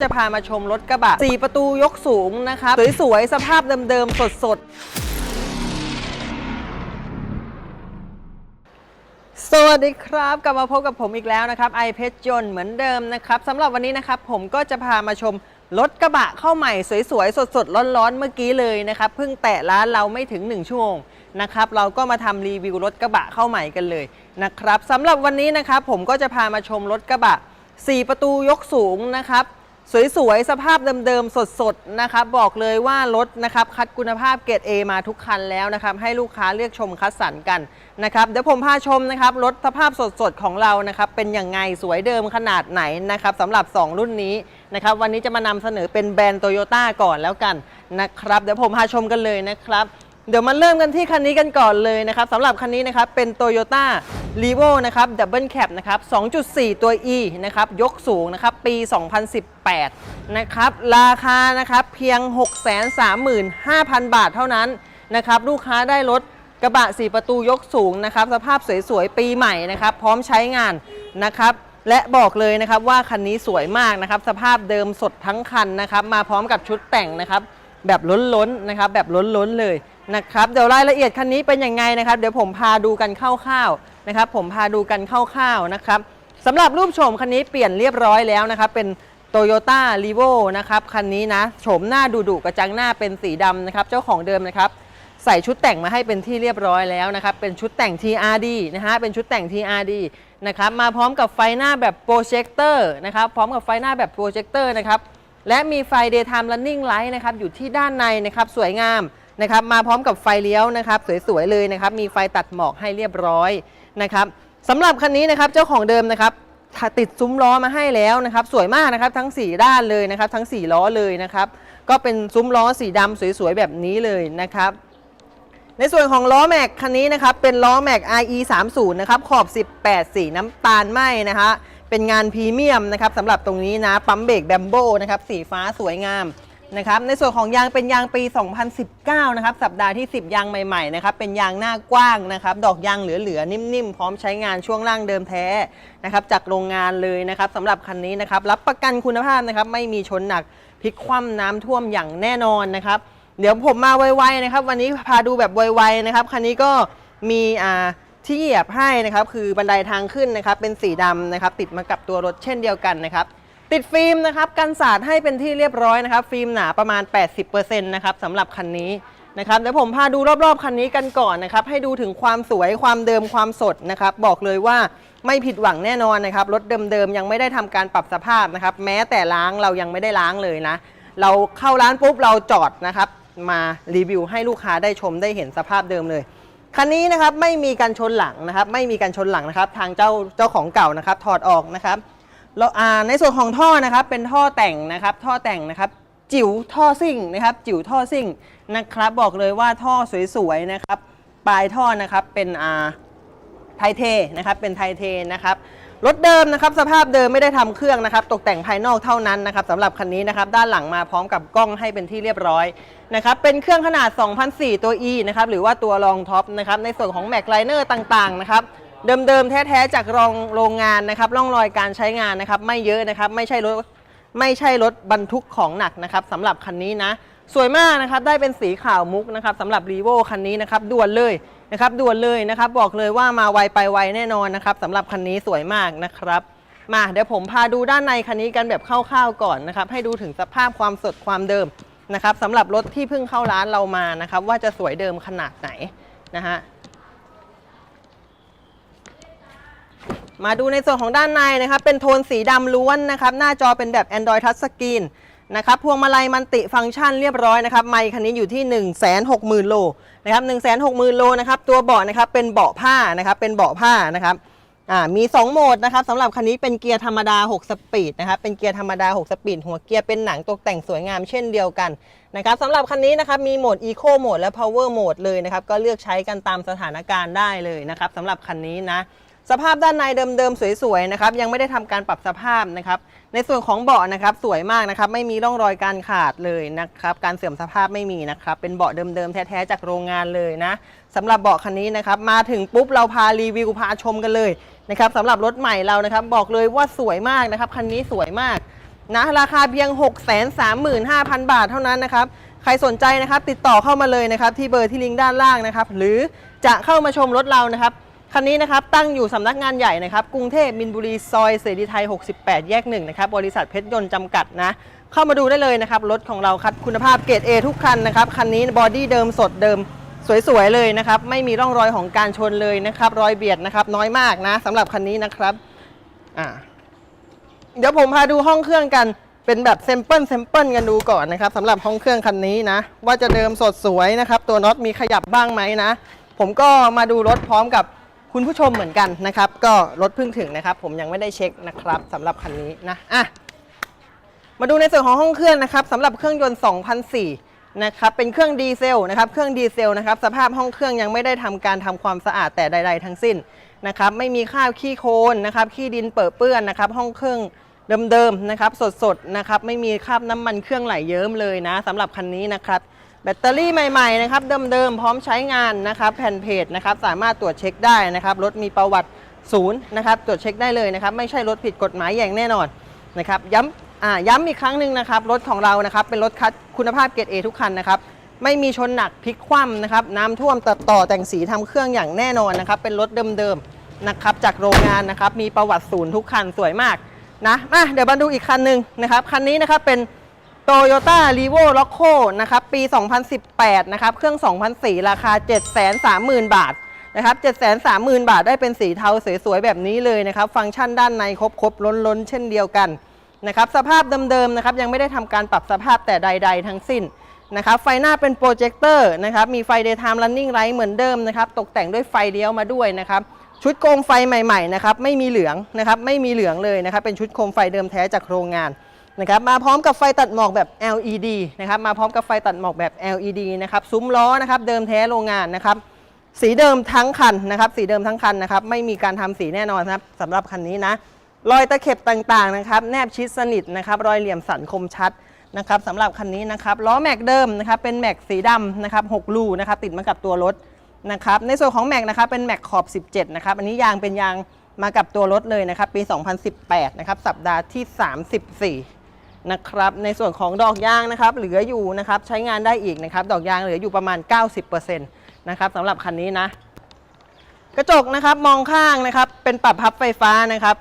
จะพามาชมรถกระบะ 4 ประตูยกสูงนะครับสวยๆ สภาพเดิมๆ สดๆ สวัสดีครับ กลับมาพบกับผมอีกแล้วนะครับไอเพชรยนต์เหมือนเดิมนะครับสำหรับวันนี้นะครับ ผมก็จะพามาชมรถกระบะเข้าใหม่สวยๆ สดๆ ร้อนๆ เมื่อกี้เลยนะครับเพิ่งแตะร้านเราไม่ถึง 1 ชั่วโมงนะครับเราก็มาทำรีวิวรถกระบะเข้าใหม่กันเลยนะครับสำหรับวันนี้นะครับผมก็จะพามาชมรถกระบะ 4 ประตูยกสูงนะครับ สวยๆ สภาพเดิมๆ สดๆ นะครับ บอกเลยว่ารถนะครับ คัดคุณภาพเกรด A มาทุกคันแล้วนะครับ ให้ลูกค้าเลือกชมคัดสรรกันนะครับ เดี๋ยวผมพาชมนะครับ รถสภาพสดๆ ของเรานะครับ เป็นอย่างไงสวยเดิมขนาดไหนนะครับสำหรับ 2 รุ่นนี้นะครับ วันนี้จะมานำเสนอเป็นแบรนด์โตโยต้าก่อนแล้วกันนะครับ เดี๋ยวผมพาชมกันเลยนะครับ เดี๋ยวมาเริ่มกันที่คันนี้กันก่อนเลยนะครับสำหรับคันนี้นะครับเป็น Toyota r e v o นะครับ Double Cab นะครับ 2.4 ตัว E นะครับ ยกสูงนะครับ ปี 2018 นะครับ ราคานะครับเพียง 635,000 บาทเท่านั้นนะครับ ลูกค้าได้รถกระบะ 4 ประตูยกสูงนะครับ สภาพสวยๆ ปีใหม่นะครับ พร้อมใช้งานนะครับ และบอกเลยนะครับว่าคันนี้สวยมากนะครับ สภาพเดิมสดทั้งคันนะครับ มาพร้อมกับชุดแต่งนะครับ แบบล้นๆนะครับแบบล้นๆเลยนะครับเดี๋ยวรายละเอียดคันนี้เป็นยังไงนะครับ เดี๋ยวผมพาดูกันคร่าวๆนะครับ ผมพาดูกันคร่าวๆนะครับสำหรับรูปโฉมคันนี้เปลี่ยนเรียบร้อยแล้วนะครับ เป็น Toyota r e v o นะครับคันนี้นะโฉมหน้าดุๆกระจังหน้าเป็นสีดำนะครับ เจ้าของเดิมนะครับใส่ชุดแต่งมาให้เป็นที่เรียบร้อยแล้วนะครับ เป็นชุดแต่ง TRD นะฮะเป็นชุดแต่ง TRD นะครับมาพร้อมกับไฟหน้าแบบโปรเจคเตอร์นะครับพร้อมกับไฟหน้าแบบโปรเจคเตอร์นะครับ และมีไฟ daytime running light นะครับอยู่ที่ด้านในนะครับสวยงามนะครับมาพร้อมกับไฟเลี้ยวนะครับสวยๆเลยนะครับมีไฟตัดหมอกให้เรียบร้อยนะครับสำหรับคันนี้นะครับเจ้าของเดิมนะครับติดซุ้มล้อมาให้แล้วนะครับ สวยมากนะครับทั้ง 4 ด้านเลยนะครับ ทั้ง 4 ล้อเลยนะครับ ก็เป็นซุ้มล้อสีดำสวยๆแบบนี้เลยนะครับ ในส่วนของล้อแม็กคันนี้นะครับเป็นล้อแม็ก IE 3 0นะครับขอบ 18 สีน้ำตาลไหมนะฮะ เป็นงานพรีเมียมนะครับสำหรับตรงนี้นะ ปั๊มเบรกแบมโบนะครับสีฟ้าสวยงามนะครับในส่วนของยางเป็นยางปี 2019 นะครับสัปดาห์ที่ 10 ยางใหม่ๆนะครับเป็นยางหน้ากว้างนะครับดอกยางเหลือๆนิ่มๆ พร้อมใช้งานช่วงล่างเดิมแท้นะครับจากโรงงานเลยนะครับสำหรับคันนี้นะครับรับประกันคุณภาพนะครับไม่มีชนหนักพลิกคว่ำน้ำท่วมอย่างแน่นอนนะครับเดี๋ยวผมมาไวๆนะครับวันนี้พาดูแบบไวๆนะครับคันนี้ก็มีอ่า ที่เหยียบให้นะครับคือบันไดทางขึ้นนะครับเป็นสีดำนะครับติดมากับตัวรถเช่นเดียวกันนะครับติดฟิล์มนะครับกันสาดให้เป็นที่เรียบร้อยนะครับฟิล์มหนาประมาณ 80%นะครับสำหรับคันนี้นะครับเดี๋ยวผมพาดูรอบๆคันนี้กันก่อนนะครับให้ดูถึงความสวยความเดิมความสดนะครับบอกเลยว่าไม่ผิดหวังแน่นอนนะครับรถเดิมๆยังไม่ได้ทำการปรับสภาพนะครับแม้แต่ล้างเรายังไม่ได้ล้างเลยนะ เราเข้าร้านปุ๊บเราจอดนะครับมารีวิวให้ลูกค้าได้ชมได้เห็นสภาพเดิมเลย คันนี้นะครับไม่มีการชนหลังนะครับ ไม่มีการชนหลังนะครับ ทางเจ้าเจ้าของเก่านะครับ ถอดออกนะครับแล้วอ่าในส่วนของท่อนะครับเป็นท่อแต่งนะครับ ท่อแต่งนะครับ จิ๋วท่อซิ่งนะครับ จิ๋วท่อซิ่งนะครับ บอกเลยว่าท่อสวยๆนะครับ ปลายท่อนะครับเป็นอ่าไทเทนะครับเป็นไทเทนะครับ รถเดิมนะครับสภาพเดิมไม่ได้ทำเครื่องนะครับ ตกแต่งภายนอกเท่านั้นนะครับสำหรับคันนี้นะครับด้านหลังมาพร้อมกับกล้องให้เป็นที่เรียบร้อยนะครับเป็นเครื่องขนาด 2004 ตัว E นะครับหรือว่าตัวรองท็อปนะครับในส่วนของแม็กไลเนอร์ต่างๆนะครับเดิมๆแท้ๆจากรองโรงงานนะครับร่องรอยการใช้งานนะครับไม่เยอะนะครับไม่ใช่รถไม่ใช่รถบรรทุกของหนักนะครับสำหรับคันนี้นะสวยมากนะครับได้เป็นสีขาวมุกนะครับสำหรับรีโวคันนี้นะครับด่วนเลย นะครับด่วนเลยนะครับบอกเลยว่ามาไวไปไวแน่นอนนะครับสำหรับคันนี้สวยมากนะครับ มาเดี๋ยวผมพาดูด้านในคันนี้กันแบบคร่าวๆก่อนนะครับ ให้ดูถึงสภาพความสดความเดิมนะครับสำหรับรถที่เพิ่งเข้าร้านเรามานะครับ ว่าจะสวยเดิมขนาดไหนนะฮะมาดูในส่วนของด้านในนะครับ เป็นโทนสีดำล้วนนะครับ หน้าจอเป็นแบบ Android Touch Screen นะครับพวงมาลัยมันติฟังก์ชันเรียบร้อยนะครับไมค์คันนี้อยู่ที่ 1 6 0 0 0 0 โลนะครับ1 6 0 0 0 0 โลนะครับตัวเบาะนะครับเป็นเบาะผ้านะครับเป็นเบาะผ้านะครับอ่ามี 2 โหมดนะครับสำหรับคันนี้เป็นเกียร์ธรรมดา 6 สปีดนะครับเป็นเกียร์ธรรมดา 6 สปีด หัวเกียร์เป็นหนังตกแต่งสวยงามเช่นเดียวกันนะครับสำหรับคันนี้นะครับมีโหมด Eco โหมดและ Power โหมดเลยนะครับก็เลือกใช้กันตามสถานการณ์ได้เลยนะครับสำหรับคันนี้นะ สภาพด้านในเดิมๆสวยๆนะครับยังไม่ได้ทำการปรับสภาพนะครับในส่วนของเบาะนะครับสวยมากนะครับไม่มีร่องรอยการขาดเลยนะครับการเสื่อมสภาพไม่มีนะครับเป็นเบาะเดิมๆแท้ๆจากโรงงานเลยนะสำหรับเบาะคันนี้นะครับมาถึงปุ๊บเราพารีวิวพาชมกันเลยนะครับสำหรับรถใหม่เรานะครับบอกเลยว่าสวยมากนะครับคันนี้สวยมากนะราคาเพียง 6 3 5 0 0 0 บาทเท่านั้นนะครับใครสนใจนะครับติดต่อเข้ามาเลยนะครับที่เบอร์ที่ลิงก์ด้านล่างนะครับหรือจะเข้ามาชมรถเรานะครับ คันนี้นะครับตั้งอยู่สำนักงานใหญ่นะครับกรุงเทพมินบุรีซอยเสรีไทย 68 แยกหนึ่งนะครับบริษัทเพชรยนต์จำกัดนะ เข้ามาดูได้เลยนะครับ รถของเราคัดคุณภาพเกรด A ทุกคันนะครับ คันนี้บอดี้เดิมสดเดิมสวยๆเลยนะครับ ไม่มีร่องรอยของการชนเลยนะครับ รอยเบียดนะครับน้อยมากนะสำหรับคันนี้นะครับอ่าเดี๋ยวผมพาดูห้องเครื่องกันเป็นแบบเซมเปิลเซมเปิลกันดูก่อนนะครับสำหรับห้องเครื่องคันนี้นะ ว่าจะเดิมสดสวยนะครับ ตัวน็อตมีขยับบ้างไหมนะ ผมก็มาดูรถพร้อมกับ คุณผู้ชมเหมือนกันนะครับ ก็รถเพิ่งถึงนะครับ ผมยังไม่ได้เช็คนะครับสำหรับคันนี้นะอะมาดูในส่วนของห้องเครื่องนะครับสำหรับเครื่องยนต์2004นะครับเป็นเครื่องดีเซลนะครับเครื่องดีเซลนะครับสภาพห้องเครื่องยังไม่ได้ทำการทำความสะอาดแต่ใด ๆ ทั้งสิ้นนะครับไม่มีคราบขี้โคลนนะครับขี้ดินเปื้อเปื้อนนะครับห้องเครื่องเดิมๆนะครับสดๆนะครับไม่มีคราบน้ำมันเครื่องไหลเยิ้มเลยนะสำหรับคันนี้นะครับ แบตเตอรี่ใหม่ๆนะครับเดิมๆพร้อมใช้งานนะครับแผ่นเพจนะครับสามารถตรวจเช็คได้นะครับรถมีประวัติศูนย์นะครับตรวจเช็คได้เลยนะครับไม่ใช่รถผิดกฎหมายอย่างแน่นอนนะครับย้ำอ่าย้ำอีกครั้งหนึ่งนะครับรถของเรานะครับเป็นรถคัดคุณภาพเกรด A ทุกคันนะครับไม่มีชนหนักพลิกคว่ำนะครับน้ำท่วมตัดต่อแต่งสีทำเครื่องอย่างแน่นอนนะครับเป็นรถเดิมๆนะครับจากโรงงานนะครับมีประวัติศูนย์ทุกคันสวยมากนะมาเดี๋ยวมาดูอีกคันหนึ่งนะครับคันนี้นะครับเป็น Toyota r e v o l o c o นะครับ ปี 2018 นะครับ เครื่อง 2004 ราคา 730,000 บาทนะครับ 730,000 บาทได้เป็นสีเทาสวยๆ แบบนี้เลยนะครับ ฟังก์ชันด้านในครบๆ ล้นๆ เช่นเดียวกันนะครับ สภาพเดิมๆ นะครับ ยังไม่ได้ทำการปรับสภาพแต่ใด ๆ ทั้งสิ้นนะครับ ไฟหน้าเป็นโปรเจคเตอร์นะครับ มีไฟ daytime running light เหมือนเดิมนะครับ ตกแต่งด้วยไฟเลี้ยวมาด้วยนะครับ ชุดโคมไฟใหม่ๆ นะครับ ไม่มีเหลืองนะครับ ไม่มีเหลืองเลยนะครับ เป็นชุดโคมไฟเดิมแท้จากโรงงาน นะครับมาพร้อมกับไฟตัดหมอกแบบ LED นะครับมาพร้อมกับไฟตัดหมอกแบบ LED นะครับซุ้มล้อนะครับเดิมแท้โรงงานนะครับสีเดิมทั้งคันนะครับสีเดิมทั้งคันนะครับไม่มีการทำสีแน่นอนครับสำหรับคันนี้นะรอยตะเข็บต่างๆนะครับแนบชิดสนิทนะครับรอยเหลี่ยมสันคมชัดนะครับสำหรับคันนี้นะครับล้อแม็กเดิมนะครับเป็นแม็กสีดำนะครับ6รูนะครับติดมากับตัวรถนะครับในส่วนของแม็กนะครับเป็นแม็กขอบ 17นะครับอันนี้ยางเป็นยางมากับตัวรถเลยนะครับปี 2018 นะครับ สัปดาห์ที่ 34 นะครับในส่วนของดอกยางนะครับเหลืออยู่นะครับใช้งานได้อีกนะครับดอกยางเหลืออยู่ประมาณ 90%นะครับสำหรับคันนี้นะ กระจกนะครับมองข้างนะครับเป็นปรับพับไฟฟ้านะครับ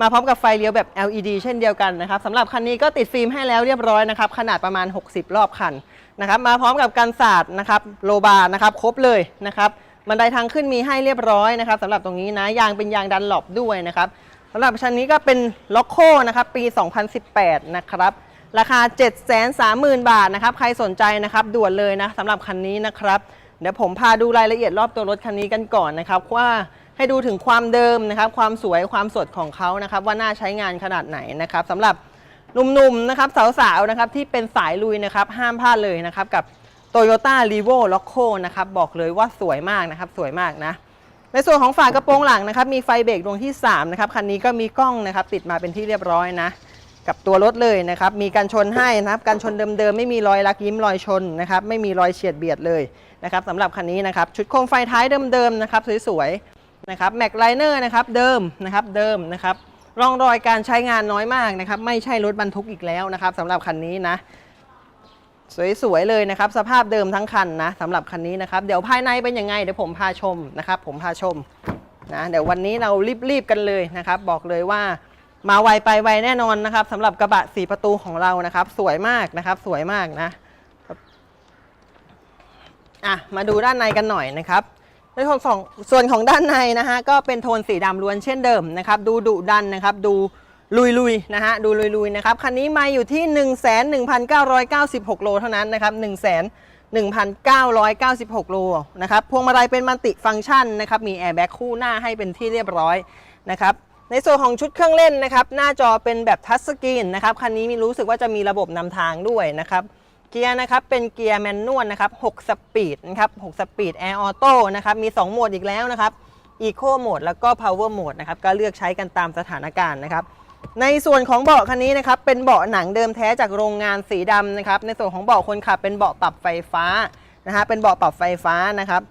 มาพร้อมกับไฟเลี้ยวแบบ LED เช่นเดียวกันนะครับสำหรับคันนี้ก็ติดฟิล์มให้แล้วเรียบร้อยนะครับขนาดประมาณ 60 รอบคันนะครับมาพร้อมกับกันศาสตร์นะครับโลบาร์นะครับครบเลยนะครับบันไดทางขึ้นมีให้เรียบร้อยนะครับสำหรับตรงนี้นะยางเป็นยางดันหลบด้วยนะครับ สำหรับชั้นนี้ก็เป็นล็อกโคนะครับปี 2018 นะครับ ราคา 730,000 บาทนะครับ ใครสนใจนะครับด่วนเลยนะสำหรับคันนี้นะครับ เดี๋ยวผมพาดูรายละเอียดรอบตัวรถคันนี้กันก่อนนะครับว่าให้ดูถึงความเดิมนะครับ ความสวยความสดของเขานะครับ ว่าน่าใช้งานขนาดไหนนะครับสำหรับหนุ่มๆนะครับสาวๆนะครับที่เป็นสายลุยนะครับ ห้ามพลาดเลยนะครับกับ Toyota r e v o l o c o นะครับบอกเลยว่าสวยมากนะครับ สวยมากนะ ในส่วนของฝากระโปรงหลังนะครับ มีไฟเบรกดวงที่3นะครับคันนี้ก็มีกล้องนะครับ ติดมาเป็นที่เรียบร้อยนะ กับตัวรถเลยนะครับ มีการชนให้นะครับการชนเดิมๆไม่มีรอยลักยิ้มรอยชนนะครับ ไม่มีรอยเฉียดเบียดเลยนะครับสำหรับคันนี้นะครับ ชุดโคมไฟท้ายเดิมๆนะครับสวยๆนะครับแม็กไลเนอร์นะครับเดิมนะครับเดิมนะครับร่องรอยการใช้งานน้อยมากนะครับ ไม่ใช่รถบรรทุกอีกแล้วนะครับสำหรับคันนี้นะ สวยๆเลยนะครับ สภาพเดิมทั้งคันนะสำหรับคันนี้นะครับ เดี๋ยวภายในเป็นยังไง เดี๋ยวผมพาชมนะครับ ผมพาชมนะเดี๋ยววันนี้เรารีบๆกันเลยนะครับ บอกเลยว่ามาไวไปไวแน่นอนนะครับสำหรับกระบะสีประตูของเรานะครับ สวยมากนะครับ สวยมากนะอะมาดูด้านในกันหน่อยนะครับในส่วนของส่วนของด้านในนะฮะก็เป็นโทนสีดำล้วนเช่นเดิมนะครับ ดูดุดันนะครับ ดู ลุยๆนะฮะดูลุยๆนะครับคันนี้มาอยู่ที่ 1 1 9 9 6 โลเท่านั้นนะครับ1 1 9 9 6 โลนะครับพวงมาลัยเป็นมัลติฟังก์ชันนะครับมีแอร์แบ็กคู่หน้าให้เป็นที่เรียบร้อยนะครับในส่วนของชุดเครื่องเล่นนะครับหน้าจอเป็นแบบทัชสกรีนนะครับคันนี้มีรู้สึกว่าจะมีระบบนำทางด้วยนะครับเกียร์นะครับเป็นเกียร์แมนนวลนะครับ6สปีดนะครับ6สปีดแอร์ออโต้นะครับมี 2 โหมดอีกแล้วนะครับ Eco โหมดแล้วก็ Power โหมดนะครับก็เลือกใช้กันตามสถานการณ์นะครับ ในส่วนของเบาะคันนี้นะครับเป็นเบาะหนังเดิมแท้จากโรงงานสีดำนะครับในส่วนของเบาะคนขับเป็นเบาะปรับไฟฟ้านะฮะเป็นเบาะปรับไฟฟ้านะครับ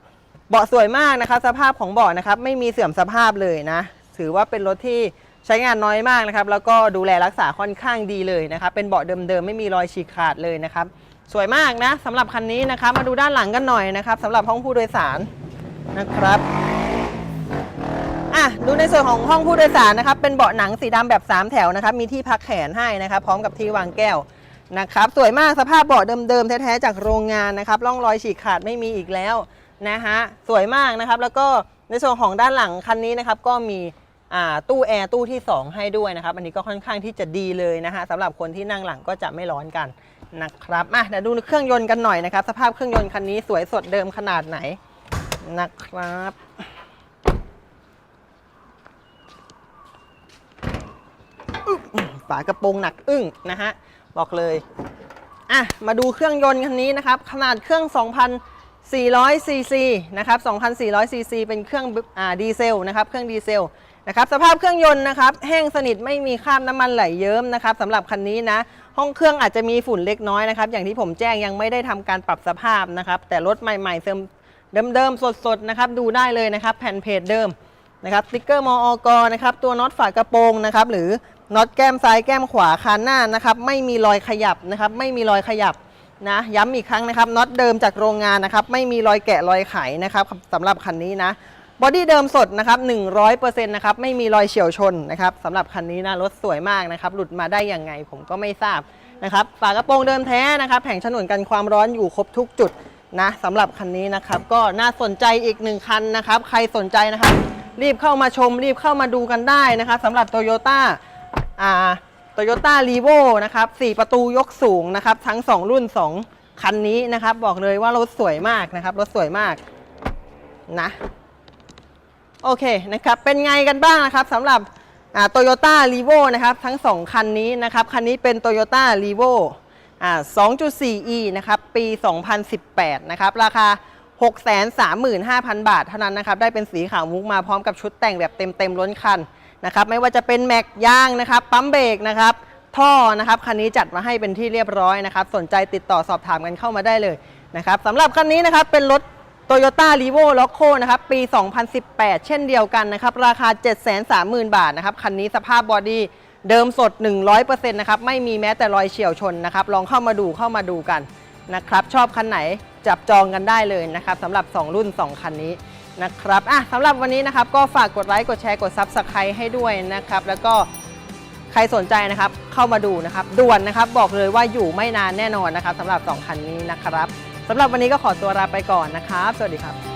เบาะสวยมากนะครับสภาพของเบาะนะครับไม่มีเสื่อมสภาพเลยนะถือว่าเป็นรถที่ใช้งานน้อยมากนะครับแล้วก็ดูแลรักษาค่อนข้างดีเลยนะครับเป็นเบาะเดิมๆไม่มีรอยฉีกขาดเลยนะครับสวยมากนะสำหรับคันนี้นะครับมาดูด้านหลังกันหน่อยนะครับสำหรับห้องผู้โดยสารนะครับ อะดูในส่วนของห้องผู้โดยสารนะครับเป็นเบาะหนังสีดำแบบ 3 แถวนะครับมีที่พักแขนให้นะครับพร้อมกับที่วางแก้วนะครับสวยมากสภาพเบาะเดิมๆแท้ๆจากโรงงานนะครับร่องรอยฉีกขาดไม่มีอีกแล้วนะฮะสวยมากนะครับแล้วก็ในส่วนของด้านหลังคันนี้นะครับก็มีตู้แอร์ตู้ที่ 2 ให้ด้วยนะครับ อันนี้ก็ค่อนข้างที่จะดีเลยนะฮะสำหรับคนที่นั่งหลังก็จะไม่ร้อนกันนะครับอะเดี๋ยวดูเครื่องยนต์กันหน่อยนะครับ สภาพเครื่องยนต์คันนี้สวยสดเดิมขนาดไหนนะครับ ฝากระโปรงหนักอึ้งนะฮะบอกเลยอะมาดูเครื่องยนต์คันนี้นะครับขนาดเครื่อง 2,400ซีซีนะครับ2,400ซีซีเป็นเครื่องอ่าดีเซลนะครับเครื่องดีเซลนะครับสภาพเครื่องยนต์นะครับแห้งสนิทไม่มีคราบน้ำมันไหลเยิ้มนะครับสำหรับคันนี้นะห้องเครื่องอาจจะมีฝุ่นเล็กน้อยนะครับอย่างที่ผมแจ้งยังไม่ได้ทำการปรับสภาพนะครับแต่รถใหม่ๆเดิมเดิมๆสดๆนะครับดูได้เลยนะครับแผ่นเพจเดิมนะครับสติ๊กเกอร์มอกนะครับตัวน็อตฝากระโปรงนะครับหรือ น็อตแก้มซ้ายแก้มขวาคานหน้านะครับ ไม่มีรอยขยับนะครับ ไม่มีรอยขยับนะ ย้ำอีกครั้งนะครับน็อตเดิมจากโรงงานนะครับ ไม่มีรอยแกะรอยไขนะครับสำหรับคันนี้นะบอดี้เดิมสดนะครับ100%นะครับ ไม่มีรอยเฉียวชนนะครับสำหรับคันนี้นะรถสวยมากนะครับ หลุดมาได้ยังไงผมก็ไม่ทราบนะครับ ฝากระโปรงเดิมแท้นะครับ แผงฉนวนกันความร้อนอยู่ครบทุกจุดนะสำหรับคันนี้นะครับ ก็น่าสนใจอีกหนึ่งคันนะครับ ใครสนใจนะครับ รีบเข้ามาชม รีบเข้ามาดูกันได้นะคะสำหรับ Toyota อ่า Toyota r e v o นะครับ4ประตูยกสูงนะครับ ทั้ง 2 รุ่น 2 คันนี้นะครับ บอกเลยว่ารถสวยมากนะครับ รถสวยมากนะ โอเคนะครับ เป็นไงกันบ้างนะครับสำหรับโตโยต้ารีโวนะครับ ทั้ง 2 คันนี้นะครับ คันนี้เป็น Toyota r e v o อ่ 2.4e นะครับ ปี 2018 นะครับ ราคา 635,000 บาท เท่านั้นนะครับ ได้เป็นสีขาวมุกมาพร้อมกับชุดแต่งแบบเต็มๆล้นคัน นะครับไม่ว่าจะเป็นแม็กยางนะครับปั๊มเบรกนะครับท่อนะครับคันนี้จัดมาให้เป็นที่เรียบร้อยนะครับสนใจติดต่อสอบถามกันเข้ามาได้เลยนะครับสำหรับคันนี้นะครับเป็นรถ Toyota r e v o l o c o นะครับปี 2018 เช่นเดียวกันนะครับราคา 730,000 บาทนะครับคันนี้สภาพบอดี้เดิมสด 100%นะครับไม่มีแม้แต่รอยเฉียวชนนะครับลองเข้ามาดูเข้ามาดูกันนะครับชอบคันไหนจับจองกันได้เลยนะครับสำหรับ 2 รุ่น 2 คันนี้ นะครับอะสำหรับวันนี้นะครับก็ฝากกดไลค์กดแชร์กด Subscribe ให้ด้วยนะครับ แล้วก็ใครสนใจนะครับเข้ามาดูนะครับด่วนนะครับบอกเลยว่าอยู่ไม่นานแน่นอนนะครับสำหรับ 2 คันนี้นะครับสำหรับวันนี้ก็ขอตัวลาไปก่อนนะครับ สวัสดีครับ